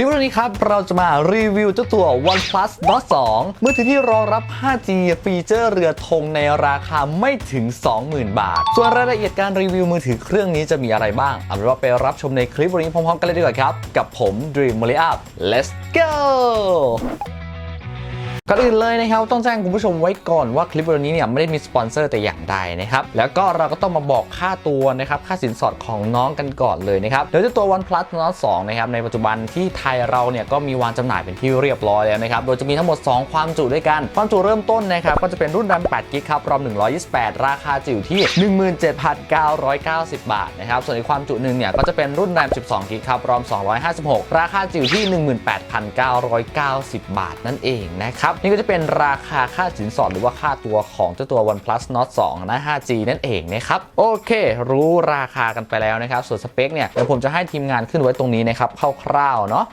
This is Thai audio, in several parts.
ลิปวันนี้ครับ เราจะมารีวิวเจ้าตัว OnePlus Nord 2 มือถือที่รองรับ 5G ฟีเจอร์เรือธงในราคาไม่ถึง 20,000 บาท ส่วนรายละเอียดการรีวิวมือถือเครื่องนี้จะมีอะไรบ้าง เอาเป็นว่าไปรับชมในคลิปวันนี้พร้อมๆกันเลยดีกว่าครับ กับผม Dream m o l i Up let's go ก่อนอื่นเลยนะครับต้องแจ้งคุณผู้ชมไว้ก่อนว่าคลิปวิดีโอนี้เนี่ยไม่ได้มีสปอนเซอร์แต่อย่างใดนะครับแล้วก็เราก็ต้องมาบอกค่าตัวนะครับค่าสินสอดของน้องกันก่อนเลยนะครับเดี๋ยวเจ้าตัว OnePlus Nord 2นะครับในปัจจุบันที่ไทยเราเนี่ยก็มีวางจำหน่ายเป็นที่เรียบร้อยแล้วนะครับโดยจะมีทั้งหมด 2 ความจุด้วยกัน ความจุเริ่มต้นนะครับก็จะเป็นรุ่น RAM 8 g b ครับรอม128 ราคาจะอยู่ที่ 17,990 บาทนะครับส่วนอีกความจุหนึ่งเนี่ยก็จะเป็นรุ่น RAM 12 g b ครับรอม256 ราคาจะอยู่ที่ 18,990 บาทนั่นเองนะครับนี่ก็จะเป็นราคาค่าสินสอดหรือว่าค่าตัวของเจ้าตัว OnePlus Nord 2 นะ 5G นั่นเองนะครับโอเค รู้ราคากันไปแล้วนะครับ ส่วนสเปคเนี่ยเดี๋ยวผมจะให้ทีมงานขึ้นไว้ตรงนี้นะครับคร่าวๆเนาะ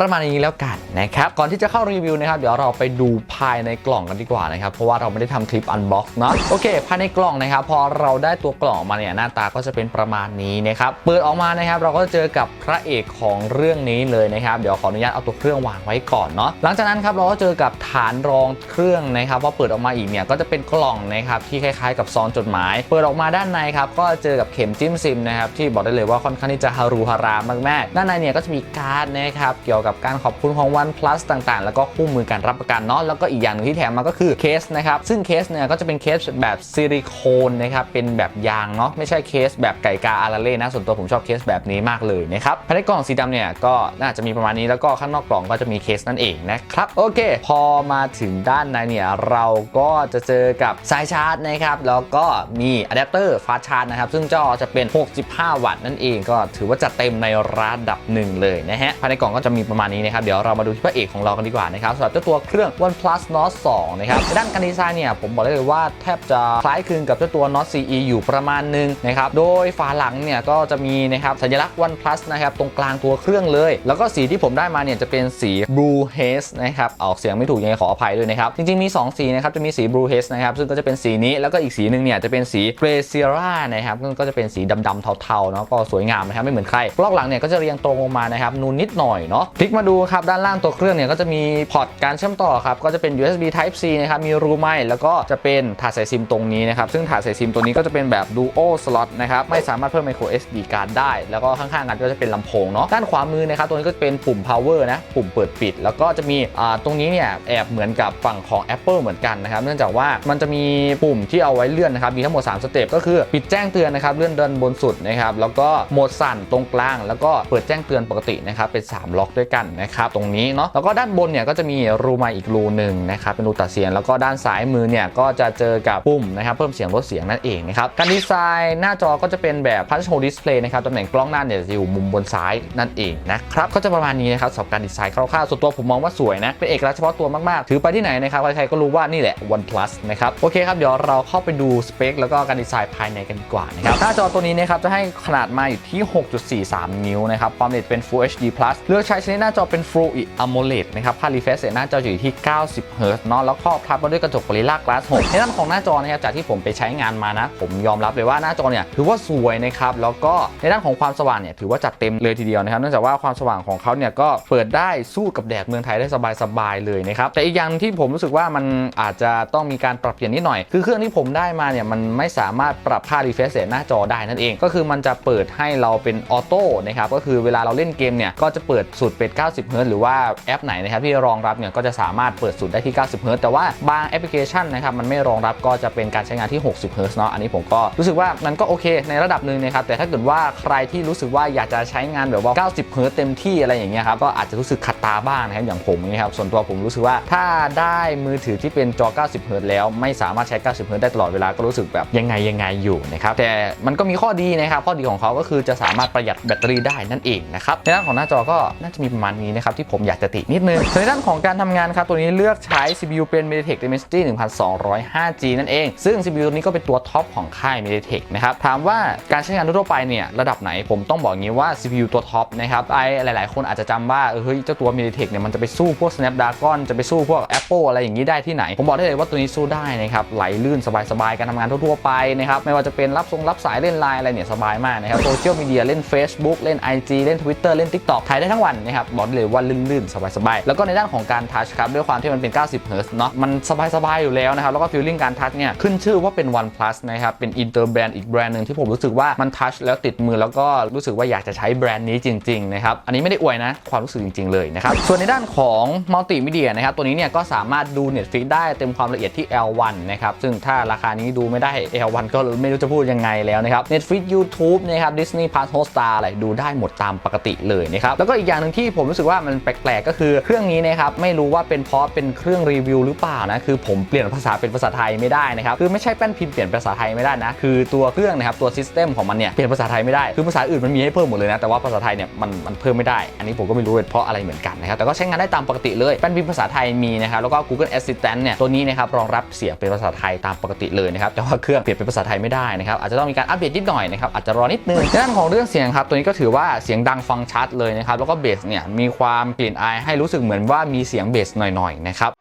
ประมาณนี้แล้วกันนะครับก่อนที่จะเข้ารีวิวนะครับเดี๋ยวเราไปดูภายในกล่องกันดีกว่านะครับเพราะว่าเราไม่ได้ทำคลิปอันบ็อกซ์เนาะโอเค ภายในกล่องนะครับพอเราได้ตัวกล่องมาเนี่ยหน้าตาก็จะเป็นประมาณนี้นะครับเปิดออกมานะครับเราก็จะเจอกับพระเอกของเรื่องนี้เลยนะครับเดี๋ยวขออนุญาตเอาตัวเครื่องวางไว้ก่อนเนาะหลังจากนั้นครับเราก็เจอกับฐานรองเครื่องนะครับพอเปิดออกมาอีกเนี่ยก็จะเป็นกล่องนะครับที่คล้ายๆ กับซองจดหมาย เปิดออกมาด้านในครับก็เจอกับเข็มจิ้มซิมนะครับที่บอกได้เลยว่าค่อนข้างที่จะฮารุฮารามากๆด้านในเนี่ยก็จะมีการ์ดนะครับเกี่ยวกับการขอบคุณของ OnePlus ต่างๆ แล้วก็คู่มือการรับประกันเนาะแล้วก็อีกอย่างหนึงที่แถมมาก็คือเคสนะครับซึ่งเคสเนี่ยก็จะเป็นเคสแบบซิลิโคนนะครับเป็นแบบยางเนาะไม่ใช่เคสแบบไก่กาอาราเล่นะส่วนตัวผมชอบเคสแบบนี้มากเลยนะครับภายในกล่องสีดำเนี่ยก็น่าจะมีประมาณนี้แล้วก็ข้างนอกกล่องก็จะมีเคสนั่นเองนะครับโอเค พอมาถึงด้านในเนี่ยเราก็จะเจอกับสายชาร์จนะครับแล้วก็มีอะแดปเตอร์ฟาชาร์จนะครับซึ่งจอจะเป็น 65 วัตต์นั่นเองก็ถือว่าจัดเต็มในระดับหนึ่งเลยนะฮะภายในกล่องก็จะมีประมาณนี้นะครับเดี๋ยวเรามาดูที่พระเอกของเรากันดีกว่านะครับสำหรับเจ้าตัวเครื่อง OnePlus Nord 2นะครับด้านการดีไซน์เนี่ยผมบอกได้เลยว่าแทบจะคล้ายคลึงกับเจ้าตัว Nord CE อยู่ประมาณหนึงนะครับโดยฝาหลังเนี่ยก็จะมีนะครับสัญลักษณ์ OnePlus นะครับตรงกลางตัวเครื่องเลย แล้วก็สีที่ผมได้มาเนี่ยจะเป็นสี Blue Haze นะครับออกเสียงไม่ถูกยังไงขออภัยด้วยนะครับจริงๆมี 2 สีนะครับจะมีสี Blue Haze นะครับซึ่งก็จะเป็นสีนี้แล้วก็อีกสีหนึ่งเนี่ยจะเป็นสี Grey Sierra นะครับซึ่งก็จะเป็นสีดำๆเทาๆเนาะก็สวยงามนะครับไม่เหมือนใครกล้องหลังเนี่ยก็จะเรียงตรงลงมานะครับนูนนิดหน่อยเนาะลิกมาดูครับด้านล่างตัวเครื่องเนี่ยก็จะมีพอร์ตการเชื่อมต่อครับก็จะเป็น USB Type C นะครับมีรูไหมแล้วก็จะเป็นถาดสายซิมตรงนี้นะครับซึ่งถาดสายซิมตัวนี้ก็จะเป็นแบบ Dual Slot นะครับไม่สามารถเพิ่ม micro SD card ได้ แล้วก็ข้างๆกันก็จะเป็นลำโพงเนาะด้านขวามือนะครับตัวนี้ก็จะเป็นปุ่ม power นะปุ่มเปิดปิด แล้วก็จะมีอ่าตรงนี้เนี่ยแอบเหมือนกับฝั่งของ Apple เหมือนกันนะครับเนื่องจากว่ามันจะมีปุ่มที่เอาไว้เลื่อนนะครับมีทั้งหมด3สเต็ปก็คือปิดแจ้งเตือนนะครับเลื่อนเดินบนสุดนะครับแล้วก็โหมดสั่นตรงกลาง แล้วก็เปิดแจ้งเตือนปกตินะครับเป็น 3 ล็อกด้วยกันนะครับตรงนี้เนาะแล้วก็ด้านบนเนี่ยก็จะมีรูมค์อีกรูหนึ่งนะครับเป็นรูตัดเสียง แล้วก็ด้านซ้ายมือเนี่ยก็จะเจอกับปุ่มนะครับเพิ่มเสียงลดเสียงนั่นเองนะครับการดีไซน์หน้าจอก็จะเป็นแบบ Punch Hole Display นะครับตำแหน่งกล้องหน้าเนี่ยจะอยู่มุมบนซ้ายนั่นเองนะครับก็จะประมาณนี้นะครับสำหรับการดีไซน์คร่าวๆส่วนตัวผมมองว่าสวยนะเป็นเอกลักษณ์เฉพาะตัวมากๆ ถือไปที่ไหนนะครับใครๆก็รู้ว่านี่แหละ OnePlus นะครับโอเคครับเดี๋ยวเราเข้าไปดูสเปคแล้วก็การดีไซน์ภายในกันดีกว่านะครับหน้าจอตัวนี้นะครับจะให้ขนาดมาอยู่ที่ 6.43 นิ้วนะครับความละเอียดเป็น Full HD เลือกใช้ชนิดน้าจอเป็น Full AMOLED นะครับค่า refresh rate หน้าจออยู่ที่ 90 Hz เนาะแล้วก็ทับมาด้วยกระจก Gorilla Glass 6ในด้านของหน้าจอนะครับจากที่ผมไปใช้งานมานะ ผมยอมรับเลยว่าหน้าจอเนี่ยถือว่าสวยนะครับแล้วก็ในด้านของความสว่างเนี่ยถือว่าจัดเต็มเลยทีเดียวนะครับเนื่องจากว่าความสว่างของเขาเนี่ยก็เปิดได้สู้กับแดดเมืองไทยได้สบายๆเลยนะครับแต่อีกอย่างที่ผมรู้สึกว่ามันอาจจะต้องมีการปรับเปลี่ยนนิดหน่อย คือเครื่องที่ผมได้มาเนี่ยมันไม่สามารถปรับค่า refresh rate หน้าจอได้นั่นเอง ก็คือมันจะเปิดให้เราเป็นออโต้นะครับก็คือเวลาเราเล่นเกมเนี่ยก็จะเปิดสุดเป็น90 Hz หรือว่าแอปไหนนะครับที่รองรับเนี่ยก็จะสามารถเปิดสุดได้ที่ 90 Hz แต่ว่าบางแอปพลิเคชันนะครับมันไม่รองรับก็จะเป็นการใช้งานที่ 60 Hz เนาะอันนี้ผมก็รู้สึกว่ามันก็โอเคในระดับหนึ่งนะครับแต่ถ้าเกิดว่าใครที่รู้สึกว่าอยากจะใช้งานแบบว่า 90 Hz เต็มที่อะไรอย่างเงี้ยครับก็อาจจะรู้สึกขัดตาบ้างนะครับอย่างผมนี่ครับส่วนตัวผมรู้สึกว่าถ้าได้มือถือที่เป็นจอ 90 Hz แล้วไม่สามารถใช้ 90 Hz ได้ตลอดเวลาก็รู้สึกแบบยังไงยังไงอยู่นะครับแต่มันก็มีข้อดีนะครับข้อดีของเขาก็คือจะสามารถประหยัดแบตเตอรี่ได้นั่นเองนะครับในด้านของหน้าจอก็น่าจะมีประมาณนี้นะครับที่ผมอยากจะตินิดนึงส่วนในด้านของการทำงานครับตัวนี้เลือกใช้ CPU เป็น MediaTek Dimensity 1205G นั่นเอง ซึ่ง CPU ตัวนี้ก็เป็นตัวท็อปของค่าย MediaTek นะครับถามว่าการใช้งานทั่วไปเนี่ยระดับไหนผมต้องบอกงี้ว่า CPU ตัวท็อปนะครับไอหลาย ๆ คนอาจจะจำว่าเออเฮ้ยเจ้าตัว MediaTek เนี่ยมันจะไปสู้พวก Snapdragon จะไปสู้พวก Apple อะไรอย่างนี้ได้ที่ไหน ผมบอกได้เลยว่าตัวนี้สู้ได้นะครับไหลลื่นสบาย ๆ การทำงานทั่ว ๆ ไปนะครับไม่ว่าจะเป็นรับทรงรับสายเล่นไลน์อะไรเนี่ยสบายมากนะครับโซเชียลมีเดียเล่น Facebook เล่น IG เล่น Twitter เล่น TikTok ถ่ายได้ทั้งวันนะครับบอกได้เลยว่าลื่นๆ สบายๆ แล้วก็ในด้านของการทัชครับ ด้วยความที่มันเป็น 90 Hz เนาะมันสบายๆ อยู่แล้วนะครับ แล้วก็ฟีลลิ่งการทัชเนี่ยขึ้นชื่อว่าเป็น OnePlus นะครับ เป็นอินเตอร์แบรนด์อีกแบรนด์หนึ่งที่ผมรู้สึกว่ามันทัชแล้วติดมือแล้วก็รู้สึกว่าอยากจะใช้แบรนด์นี้จริงๆนะครับอันนี้ไม่ได้อวยนะความรู้สึกจริง ๆเลยนะครับส่วนในด้านของมัลติมีเดียนะครับตัวนี้เนี่ยก็สามารถดู Netflix ได้เต็มความละเอียดที่ L1 นะครับซึ่งถ้าราคานี้ดูไม่ได้ L1 ก็ไม่รู้จะพูดยังไงแล้วนะครับ Netflix YouTube นะครับ Disney Plus Hotstar อะไรดูได้หมดตามปกติเลยนะครับแล้วก็อีกอย่างหนึ่งที่ผมรู้สึกว่ามันแปลกๆก็คือเครื่องนี้นะครับไม่รู้ว่าเป็นเพราะเป็นเครื่องรีวิวหรือเปล่านะคือผมเปลี่ยนภาษาเป็นภาษาไทยไม่ได้นะครับคือไม่ใช่แป้นพิมพ์เปลี่ยนภาษาไทยไม่ได้นะคือตัวเครื่องนะครับตัวซิสเต็มของมันเนี่ยเปลี่ยนภาษาไทยไม่ได้คือภาษาอื่นมันมีให้เพิ่มหมดเลยนะแต่ว่าภาษาไทยเนี่ยมันมันเพิ่มไม่ได้ อันนี้ผมก็ไม่รู้เป็นเพราะอะไรเหมือนกันนะครับแต่ก็ใช้งานได้ตามปกติเลยแป้นพิมพ์ภาษาไทยมีนะครับแล้วก็ Google Assistant เนี่ยตัวนี้นะครับรองรับเสียงเป็นภาษาไทยตามปกติเลยนะครับแต่ว่าเครื่องเปลี่ยนเป็นภาษาไทยไม่ได้นะครับอาจจะต้องมีการอัปเดตนิดหน่อยนะครับอาจจะรอนิดนึงในด้านของเรื่องเสียงครับตัวนี้ก็ถือว่าเสียงดังฟังชัดเลยนะครับแล้วก็เบสเนี่ยมีความกลิ่นอายให้รู้สึกเหมือนว่ามีเสียงเบสหน่อยๆนะครับ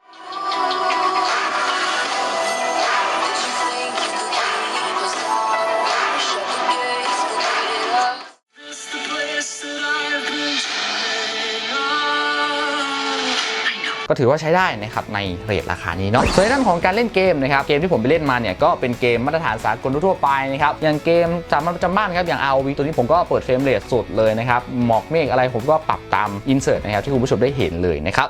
ก็ถือว่าใช้ได้นะครับในเรทราคานี้เนาะส่วนในด้านของการเล่นเกมนะครับเกมที่ผมไปเล่นมาเนี่ยก็เป็นเกมมาตรฐานสากลทั่วไปนะครับอย่างเกมสามัญประจำบ้านครับอย่าง ROV ตัวนี้ผมก็เปิดเฟรมเรทสุดเลยนะครับหมอกเมฆอะไรผมก็ปรับตามอินเสิร์ตนะครับที่คุณผู้ชมได้เห็นเลยนะครับ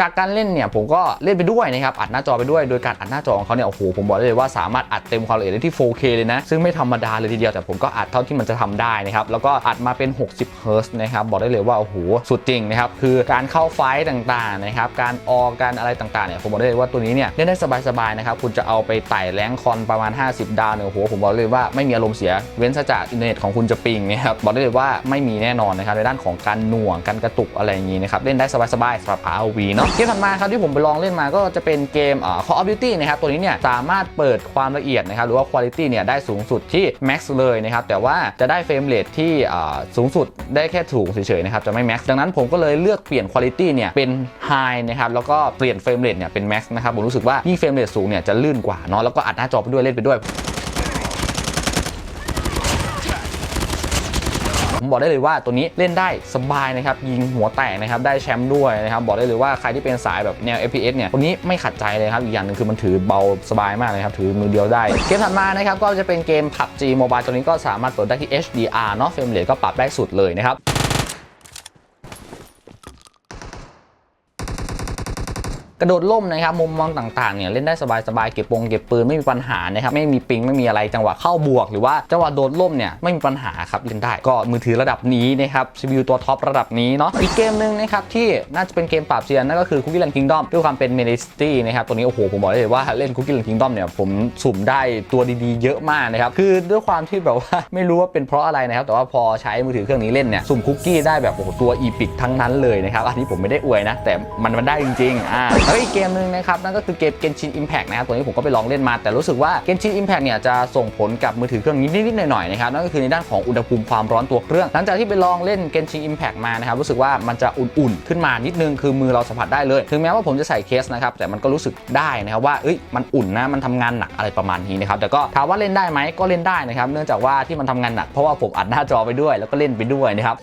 จากการเล่นเนี่ยผมก็เล่นไปด้วยนะครับอัดหน้าจอไปด้วยโดยการอัดหน้าจอของเขาเนี่ยโอ้โหผมบอกได้เลยว่าสามารถอัดเต็มความละเอียดได้ที่ 4K เลยนะซึ่งไม่ธรรมดาเลยทีเดียวแต่ผมก็อัดเท่าที่มันจะทำได้นะครับแล้วก็อัดมาเป็น 60 Hz นะครับบอกได้เลยว่าโอ้โหสุดจริงนะครับคือการเข้าไฟต์ต่างๆนะครับการออกการอะไรต่างๆเนี่ยผมบอกได้เลยว่าตัวนี้เนี่ยเล่นได้สบายๆนะครับคุณจะเอาไปไต่แรงคอนประมาณ 50 ดาวเนี่ยโอ้โหผมบอกเลยว่าไม่มีอารมณ์เสียเว้นซะจากอินเทอร์เน็ตของคุณจะปิงนะครับบอกได้เลยว่าไม่มีแน่นอนนะครับในด้านของการหน่วงการกระตุกอะไรอย่างนี้นะครับเล่นได้สบายๆสำหรับ ROV เนาะเกมถัดมาครับที่ผมไปลองเล่นมาก็จะเป็นเกมอ่า Call of Duty นะครับตัวนี้เนี่ยสามารถเปิดความละเอียดนะครับหรือว่า Quality เนี่ยได้สูงสุดที่ Max เลยนะครับแต่ว่าจะได้เฟรมเรทที่สูงสุดได้แค่ถูกเฉยๆนะครับจะไม่ Max ดังนั้นผมก็เลยเลือกเปลี่ยน Quality เนี่ยเป็น High นะครับแล้วก็เปลี่ยนเฟรมเรทเนี่ยเป็น Max นะครับผมรู้สึกว่ายิ่งเฟรมเรทสูงเนี่ยจะลื่นกว่าเนาะแล้วก็อัดหน้าจอไปด้วยเล่นไปด้วย ผมบอกได้เลยว่าตัวนี้เล่นได้สบายนะครับยิงหัวแตกนะครับได้แชมป์ด้วยนะครับบอกได้เลยว่าใครที่เป็นสายแบบแนว FPS เนี่ยตัวนี้ไม่ขัดใจเลยครับอีกอย่างหนึงคือมันถือเบาสบายมากเลยครับถือมือเดียวได้ เกมถัดมานะครับก็จะเป็นเกม PUBG Mobile ตัวนี้ก็สามารถเปิดได้ที่ HDR เนาะเฟรมเรทก็ปรับได้สุดเลยนะครับ กระโดดล่มนะครับมุมมองต่างๆเนี่ยเล่นได้สบายๆเก็บปงเก็บปืนไม่มีปัญหานะครับไม่มีปิงไม่มีอะไรจังหวะเข้าบวก หรือว่าจังหวะโดดล่มเนี่ยไม่มีปัญหาครับเล่นได้ก็มือถือระดับนี้นะครับ CPU ตัวท็อประดับนี้เนาะอีกเกมหนึ่งนะครับที่น่าจะเป็นเกมปราบเซียนนั่นก็คือ Cookie Land Kingdom ด้วยความเป็นเมนิสตี้นะครับตัวนี้โอ้โหผมบอกได้เลยว่าเล่น Cookie Land Kingdom เนี่ยผมสุ่มได้ตัวดีๆ เยอะมากนะครับคือด้วยความที่แบบว่าไม่รู้ว่าเป็นเพราะอะไรนะครับแต่ว่าพอใช้มือถือเครื่องนี้เล่นเนี่ยสุ่มคุกกี้ได้แบบโอ้โหตัวอีพิกทั้งนั้นเลยนะครับอันนี้ผมไม่ได้อวยนะแต่มันมันได้จริงๆอ่าแล้วอีกเกมหนึ่งนะครับนั่นก็คือเกม Genshin Impact นะครับตัวนี้ผมก็ไปลองเล่นมา แต่รู้สึกว่า Genshin Impact เนี่ยจะส่งผลกับมือถือเครื่องนี้นิดๆหน่อยๆนะครับนั่นก็คือในด้านของอุณหภูมิความร้อนตัวเครื่อง หลังจากที่ไปลองเล่น Genshin Impact มานะครับรู้สึกว่ามันจะอุ่นๆขึ้นมานิดนึงคือมือเราสัมผัสได้เลย ถึงแม้ว่าผมจะใส่เคสนะครับแต่มันก็รู้สึกได้นะครับว่าเอ้ยมันอุ่นนะมันทำงานหนักอะไรประมาณนี้นะครับแต่ก็ถามว่าเล่นได้ไหมก็เล่นได้นะครับเนื่องจากว่าที่มันทำงานหนักเพราะว่าผมอัดหน้าจอไปด้วยแล้วก็เล่นไปด้วยนะครับ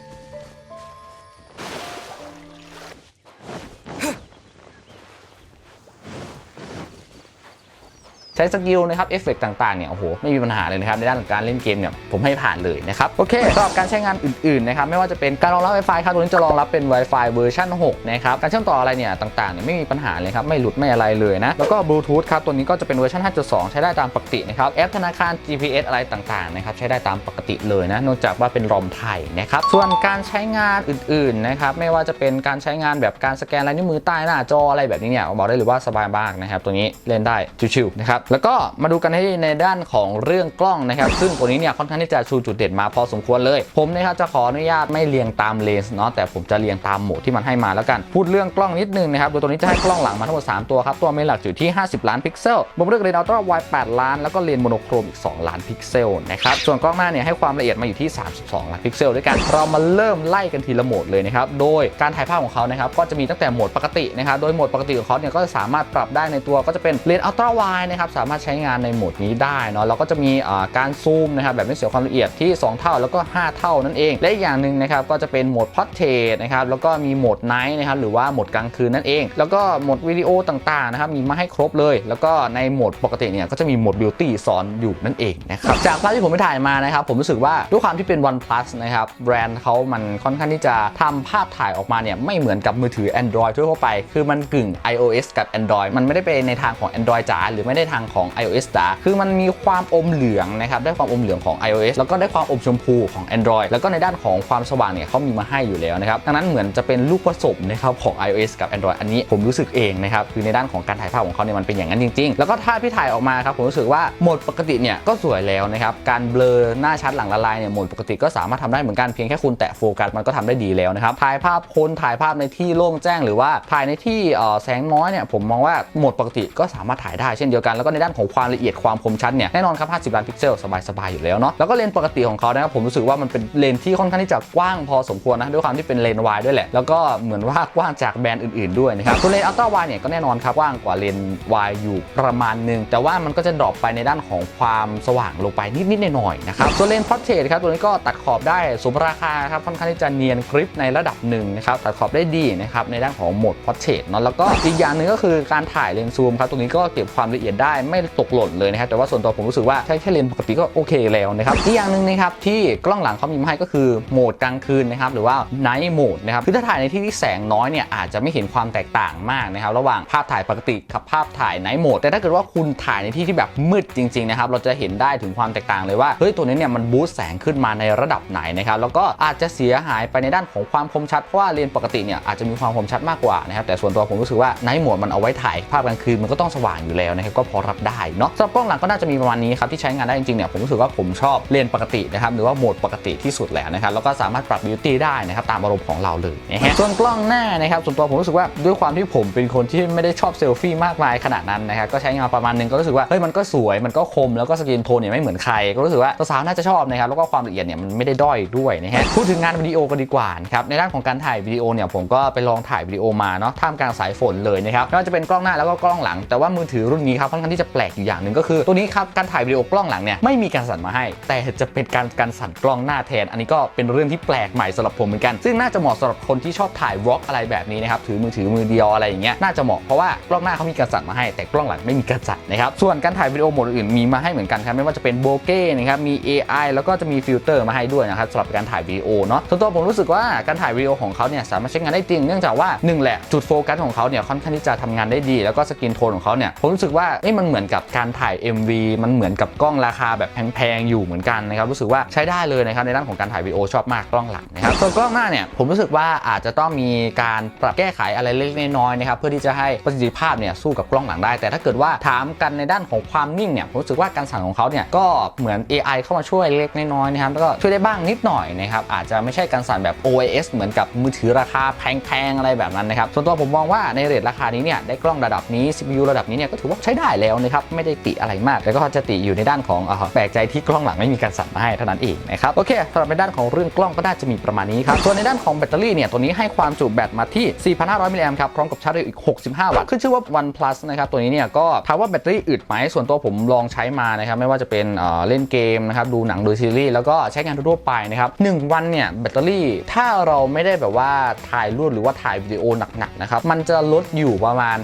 ใช้สกิลนะครับเอฟเฟกต่างๆเนี่ยโอ้โหไม่มีปัญหาเลยนะครับในด้านของการเล่นเกมเนี่ยผมให้ผ่านเลยนะครับโอเคสำหรับการใช้งานอื่นๆนะครับไม่ว่าจะเป็นการรองรับ Wi-Fi ครับตัวนี้จะรองรับเป็น Wi-Fi เวอร์ชัน6นะครับการเชื่อมต่ออะไรเนี่ยต่างๆเนี่ยไม่มีปัญหาเลยครับไม่หลุดไม่อะไรเลยนะแล้วก็บลูทูธครับตัวนี้ก็จะเป็นเวอร์ชัน5.2 ใช้ได้ตามปกตินะครับแอปธนาคาร GPS อะไรต่างๆนะครับใช้ได้ตามปกติเลยนะนอกจากว่าเป็นรอมไทยนะครับส่วนการใช้งานอื่นๆนะครับไม่ว่าจะเป็นการใช้งานแบบการสแกนลายนิ้วมือใต้หน้าจออะไรแบบนี้เนี่ยบอกได้เลยว่าสบายมากนะครับตัวนี้เล่นได้ชิวๆนะครับแล้วก็มาดูกันให้ในด้านของเรื่องกล้องนะครับ ซึ่งตัวนี้เนี่ยค่อนข้างที่จะชูจุดเด่นมาพอสมควรเลย ผมนะครับจะขออนุญาตไม่เรียงตามเลนส์เนาะแต่ผมจะเรียงตามโหมดที่มันให้มาแล้วกันพูดเรื่องกล้องนิดนึงนะครับโดยตัวนี้จะให้กล้องหลังมาทั้งหมด3ตัวครับตัวเมนหลักอยู่ที่ 50 ล้านพิกเซลบวกด้วยเลนส์อัลตร้าไวด์8ล้าน แล้วก็เลนส์โมโนโครมอีก 2 ล้านพิกเซลนะครับส่วนกล้องหน้าเนี่ยให้ความละเอียดมาอยู่ที่ 32 ล้านพิกเซลด้วยกันเรามาเริ่มไล่กันทีละโหมดเลยนะครับโดยการถ่ายภาพของเขานะครับก็จะมีตั้งแต่โหมดปกตินะครับโดยโหมดปกติของเขาเนี่ยก็จะสามารถปรับได้ในตัวก็จะเป็นเลนส์อัลตร้าไวด์นะครับสามารถใช้งานในโหมดนี้ได้เนาะแล้วก็จะมีการซูมนะครับแบบไม่เสียความละเอียดที่ 2 เท่าแล้วก็ 5 เท่านั่นเอง และอีกอย่างหนึ่งนะครับก็จะเป็นโหมดพอร์เทรตนะครับแล้วก็มีโหมดไนท์นะครับหรือว่าโหมดกลางคืนนั่นเอง แล้วก็โหมดวิดีโอต่างๆนะครับมีมาให้ครบเลย แล้วก็ในโหมดปกติเนี่ยก็จะมีโหมดบิวตี้สอนอยู่นั่นเองนะครับจากภาพที่ผมไปถ่ายมานะครับผมรู้สึกว่าด้วยความที่เป็น OnePlus นะครับแบรนด์เขามันค่อนข้างที่จะทำภาพถ่ายออกมาเนี่ยไม่เหมือนกับมือถือ Android ทั่วไป คือมันกึ่ง iOS กับ Android มันไม่ได้ไปในทางของ Android จ๋าหรือไม่ได้ทางของ iOS จ๋าคือมันมีความอมเหลืองนะครับได้ความอมเหลืองของ iOS แล้วก็ได้ความอมชมพูของ Android แล้วก็ในด้านของความสว่างเนี่ยเขามีมาให้อยู่แล้วนะครับดังนั้นเหมือนจะเป็นลูกผสมนะครับของ iOS กับ Android อันนี้ผมรู้สึกเองนะครับคือในด้านของการถ่ายภาพของเขาเนี่ยมันเป็นอย่างนั้นจริง ๆ แล้วก็ภาพี่ถ่ายออกมาครับผมรู้สึกว่าโหมดปกติเนี่ยก็สวยแล้วนะครับการเบลอหน้าชัดหลังละลายเนี่ยโหมดปกติก็สามารถทำได้เหมือนกันเพียงแค่คุณแตะโฟกัสมันก็ทำได้ดีแล้วนะครับถ่ายภาพคนถ่ายภาพในที่โล่งแจ้งหรือว่าถ่ายในที่แสงน้อยเนี่ยผมมองว่าโหมดปกติก็สามารถถ่ายได้เช่นเดียวกันแล้วก็ในด้านของความละเอียดความคมชัดเนี่ยแน่นอนครับ 50 ล้านพิกเซลสบายๆอยู่แล้วเนาะแล้วก็เลนส์ปกติของเขานะครับผมรู้สึกว่ามันเป็นเลนส์ที่ค่อนข้างที่จะกว้างพอสมควรนะด้วยความที่เป็นเลนส์วายด้วยแหละ แล้วก็เหมือนว่ากว้างจากแบรนด์อื่นๆด้วยนะครับตัวเลนส์อัลตร้าวายเนี่ยก็แน่นอนครับกว้างกว่าเลนส์วายอยู่ประมาณหนึงแต่ว่ามันก็จะดรอปไปในด้านของความสว่างลงไปนิดๆหน่อยๆนะครับส่วเลนส์พอร์เทรตครับตัวนี้ก็ตัดขอบได้สมราคาครับค่อนข้างที่จะเนียนกริปในระดับหนึ่งนะครับตัดขอบได้ดีนะครับในด้านของโหมดพอร์เทรตเนาะแล้วก็อีกอย่างหนึ่งก็คือการถ่ายเลนส์ซูมครับตรงนี้ก็เก็บความละเอียดได้ไม่ตกหล่นเลยนะครับแต่ว่าส่วนตัวผมรู้สึกว่าใช้แค่เลนส์ปกติก็โอเคแล้วนะครับอีกอย่างหนึ่งนะครับที่กล้องหลังเขามีมาให้ก็คือโหมดกลางคืนนะครับหรือว่า Night Mode นะครับคือถ้าถ่ายในที่ที่แสงน้อยเนี่ยอาจจะไม่เห็นความแตกต่างมากนะครับระหว่างภาพถ่ายปกติกับภาพถ่าย Night Mode แต่ถ้าเกิดว่าคุณถ่ายในที่ที่แบบมืดจริงๆนะครับเราจะเห็นได้ถึงความแตกต่างเลยว่าเฮ้ยตัวนี้เนี่ยมันบูสต์แสงขึ้นมาในระดับไหนนะครับแล้วก็อาจจะเสียหายไปในด้านของความคมชัดเพราะว่าเลนส์ปกติเนี่ยอาจจะมีความคมชัดมากกว่านะครับแต่ส่วนตัวผมรู้สึกว่า Night Mode มันเอาไว้ถ่ายภาพกลางคืนมันก็ต้องสว่างอยู่แล้วนะครับก็พอรับได้เนาะสำหรับกล้องหลังก็น่าจะมีประมาณนี้ครับที่ใช้งานได้จริงๆเนี่ยผมรู้สึกว่าผมชอบเลนส์ปกตินะครับหรือว่าโหมดปกติที่สุดแล้วนะครับแล้วก็สามารถปรับบิวตี้ได้นะครับตามอารมณ์ของเราเลยนะฮะส่วนกล้องหน้านะครับส่วนตัวผมรู้สึกว่าด้วยความที่ผมเป็นคนที่ไม่ได้ชอบเซลฟี่มากมายขนาดนั้นนะครับก็ใช้งานประมาณนึงก็รู้สึกว่าเฮ้ยมันก็สวยมันก็คมแล้วก็สกรีนโทนเนี่ยไม่เหมือนใครก็รู้สึกว่าสาวๆน่าจะชอบนะครับแล้วก็ความละเอียดเนี่ยมันไม่ได้ด้อยด้วยนะฮะพูดถึงงานวิดีโอกันดีกว่านะครับในด้านของการถ่ายวิดีโอเนี่ยผมก็ไปลองถ่ายวิดีโอมาเนาะท่ามกลางสายฝนเลยนะครับไม่ว่าจะเป็นกล้องหน้าแล้วก็กล้องหลังแต่ว่ามือถือรุ่นนี้ครับค่อนข้างที่จะแปลกอยู่อย่างหนึ่งก็คือ ตัวนี้ครับการถ่ายวิดีโอกล้องหลังเนี่ยไม่มีการสั่นมาให้ แต่จะเป็นการการสั่นกล้องหน้าแทน อันนี้ก็เป็นเรื่องที่แปลกใหม่สำหรับผมเหมือนกัน ซึ่งน่าจะเหมาะสำหรับคนที่ชอบถ่ายวอล์กอะไรแบบนี้นะครับถือมือถือมือเดียวอะไรอย่างเงี้ยน่าจะเหมาะเพราะว่ากล้องหน้าเขามีการสั่นมาให้ แต่กล้องหลังไม่มีการสั่นนะครับส่วนการถ่ายวิดีโอโหมดอื่นมีมาให้เหมือนกันครับไม่ว่าจะเป็นโบเก้นะครับมี AI แล้วก็จะมีฟิลเตอร์มาให้ด้วยนะครับสำหรับการถ่ายวิดีโอเนาะส่วนตัวผมรู้สึกว่าการถ่ายวิดีโอของเขาเนี่ยสามารถใช้งานได้จริงเนื่องจากว่าหนึ่งแหละจุดโฟกัสของเขาเนี่ยค่อนข้างที่จะทำงานได้ดี แล้วก็สกินโทนของเขาเนี่ยผมรู้สึกว่าเอ้ยมันเหมือนกับการถ่าย MV มันเหมือนกับกล้องราคาแบบแพงๆอยู่เหมือนกันนะครับรู้สึกว่าใช้ได้เลยนะครับในด้านของการถ่ายวิดีโอชอบมากกล้องหลังนะครับส่วนกล้องหน้าเนี่ยผมรู้สึกว่าอาจจะต้องมีการปรับแก้ไขอะไรเล็กๆน้อยๆนะครับเพื่อที่จะให้ประสิทธิภาพเนี่ยสู้กับกล้องหลังได้ แต่ถ้าเกิดว่าถามกันในด้านของความนิ่งเนี่ยผมรู้สึกว่าการสั่นของเขาเนี่ยก็เหมือน AI เข้ามาช่วยเล็กๆน้อยๆนะครับแล้วก็ช่วยได้บ้างนิดหน่อยนะครับอาจจะไม่ใช่การสั่นแบบ OIS เหมือนกับมือถือราคาแพงๆอะไรแบบนั้นนะครับส่วนตัวผมมองว่าในเรทราคานี้เนี่ยได้กล้องระดับนี้ CPU ระดับนี้เนี่ยก็ถือว่าใช้ได้แล้วนะครับไม่ได้ติอะไรมากแต่ก็จะติอยู่ในด้านของอแปลกใจที่กล้องหลังไม่มีการสั่นมาให้เท่านั้นเองนะครับโอเคสำหรับในด้านของเรื่องกล้องก็น่าจะมีประมาณนี้ครับส่วนในด้านของแบตเตอรี่เนี่ยตัวนี้ให้ความจุแบตมาที่ 4,500 มิลลิแอมป์ครับพร้อมกับชาร์จได้อีก 65 วัตต์ขึ้นชื่อว่า OnePlus นะครับตัวนี้เนี่ยก็ถามว่าแบตเตอรี่อึดไหมส่วนตัวผมลองใช้มานะครับไม่ว่าจะเป็นเเล่นเกมนะครับดูหนังดูซีรีส์แล้วก็ใช้งานทั่วไปนะครับหนึ่งวันเนี่ยแบตเตอรี่ถ้าเราไม่ได้แบบว่าถ่ายรูปหรือว่าถ่ายวิดีโอหนักๆนะครับมันจะลดอยู่ประมาณ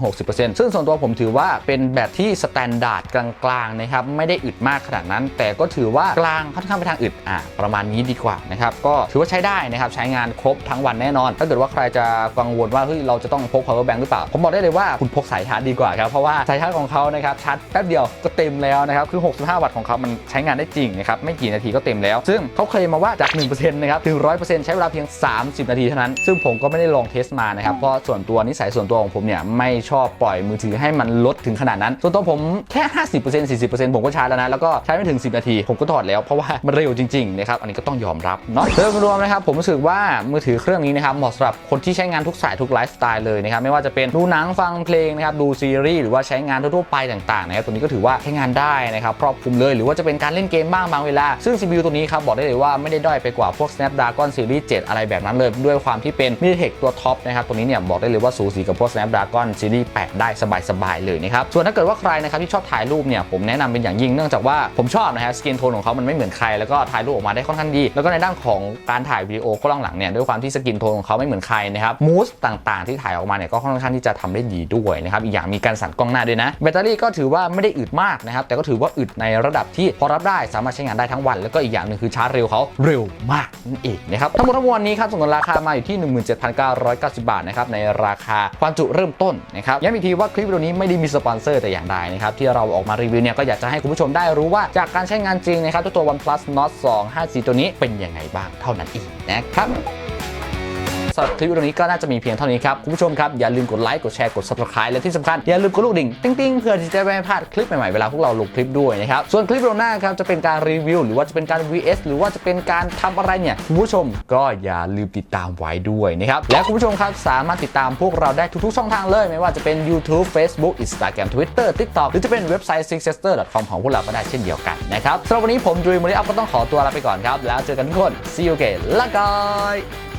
50-60%ซึ่งส่วนตัวผมถือว่าเป็นแบตที่สแตนดาร์ดกลางๆนะครับไม่ได้อึดมากขนาดนั้น แต่ก็ถือว่ากลางค่อนข้างไปทางอึดอะประมาณนี้ดีกว่านะครับก็ถือว่าใช้ได้นะครับใช้งานครบทั้งวันแน่นอน ถ้าเกิดว่าใครจะกังวลว่าเฮ้ยเราจะต้องพก power bank หรือเปล่า ผมบอกได้เลยว่าคุณพกสายชาร์จดีกว่าครับเพราะว่าสายชาร์จของเขานะครับชาร์จแป๊บเดียวก็เต็มแล้วนะครับคือ 65 วัตต์ของเขามันใช้งานได้จริงนะครับไม่กี่นาทีก็เต็มแล้ว ซึ่งเขาเคลมมาว่าจาก 1%นะครับถึง 100%ใช้เวลาเพียง 30 นาทีเท่านั้น ซึ่งผมก็ไม่ได้ลองเทสมานะครับเพราะส่วนตัวนิสัยส่วนตัวของผมเนี่ยไม่ชอบปล่อยมือถือให้มันลดถึงขนาดนั้นส่วนตัวผมแค่ 50% 40%ผมก็ชาร์จแล้วนะ แล้วก็ใช้ไม่ถึง 10 นาที ผมก็ถอดแล้ว เพราะว่ามันเร็วจริงๆนะครับ อันนี้ก็ต้องยอมรับเนาะโดยรวมนะครับผมรู้สึกว่ามือถือเครื่องนี้นะครับเหมาะสำหรับคนที่ใช้งานทุกสายทุกไลฟ์สไตล์เลยนะครับไม่ว่าจะเป็นดูหนังฟังเพลงนะครับดูซีรีส์หรือว่าใช้งานทั่วๆไปต่างๆนะครับตัวนี้ก็ถือว่าใช้งานได้นะครับครอบคลุมเลยหรือว่าจะเป็นการเล่นเกมบ้างบางเวลา ซึ่ง CPU ตัวนี้ครับบอกได้เลยว่าไม่ได้ด้อยไปกว่าพวก Snapdragon Series 7 อะไรแบบนั้นเลย ด้วยความที่เป็น MediaTek ตัวท็อปนะครับตัวนี้เนี่ยบอกได้เลยว่าสูสีกับพวก Snapdragon Series 8 ได้สบายๆเลยนะครับส่วนถ้าาเกิดว่าใครนะครับที่ชอบถ่ายรูปเนี่ยผมแนะนำเป็นอย่างยิ่งเนื่องจากว่าผมชอบนะฮะสกินโทนของเขามันไม่เหมือนใครแล้วก็ถ่ายรูปออกมาได้ค่อนข้างดี แล้วก็ในด้านของการถ่ายวิดีโอกล้องหลังเนี่ยด้วยความที่สกินโทนของเขาไม่เหมือนใครนะครับมูสต่างๆ ที่ถ่ายออกมาเนี่ยก็ค่อนข้างที่จะทำได้ดีด้วยนะครับอีกอย่างมีการสั่นกล้องหน้าด้วยนะแบตเตอรี่ก็ถือว่าไม่ได้อึดมากนะครับแต่ก็ถือว่าอึดในระดับที่พอรับได้สามารถใช้งานได้ทั้งวัน แล้วก็อีกอย่างหนึ่งคือชาร์จเร็วเขาเร็วมากนั่นเองนะครับทั้งหมดทั้งมวลนี้ครับสมมติราคามาอยู่ที่ 17,990 บาทนะครับในราคาความจุเริ่มต้นนะครับย้ำอีกทีว่าคลิปวิดีโอนี้ไม่ได้มีสปอนเซอร์แต่อย่างใดนะครับที่เราออกมารีวิวเนี่ยก็อยากจะให้คุณผู้ชมได้รู้ว่าจากการใช้งานจริงนะครับตัว OnePlus Nord 2 5G ตัวนี้เป็นยังไงบ้างเท่านั้นเองนะครับ สำหรับคลิปวิดีโอนี้ก็น่าจะมีเพียงเท่านี้ครับ คุณผู้ชมครับ อย่าลืมกดไลค์กดแชร์กด subscribe และที่สำคัญ อย่าลืมกดลูกดิ่งติ๊งๆเพื่อที่จะไม่พลาดคลิปใหม่ๆเวลาพวกเราลงคลิปด้วยนะครับส่วนคลิปวิดีโอหน้าครับจะเป็นการรีวิว หรือว่าจะเป็นการ VS หรือว่าจะเป็นการทำอะไรเนี่ยคุณผู้ชมก็อย่าลืมติดตามไว้ด้วยนะครับและคุณผู้ชมครับสามารถติดตามพวกเราได้ทุกๆช่องทางเลย ไม่ว่าจะเป็น YouTube Facebook Instagram Twitter TikTok หรือจะเป็นเว็บไซต์ sixester.com ของพวกเราก็ได้เช่นเดียวกันนะครับสำหรับวันนี้ผมดรีมวันนี้อัพก็ต้องขอตัวลาไปก่อนครับ แล้วเจอกันทุกคน see you again ละกาย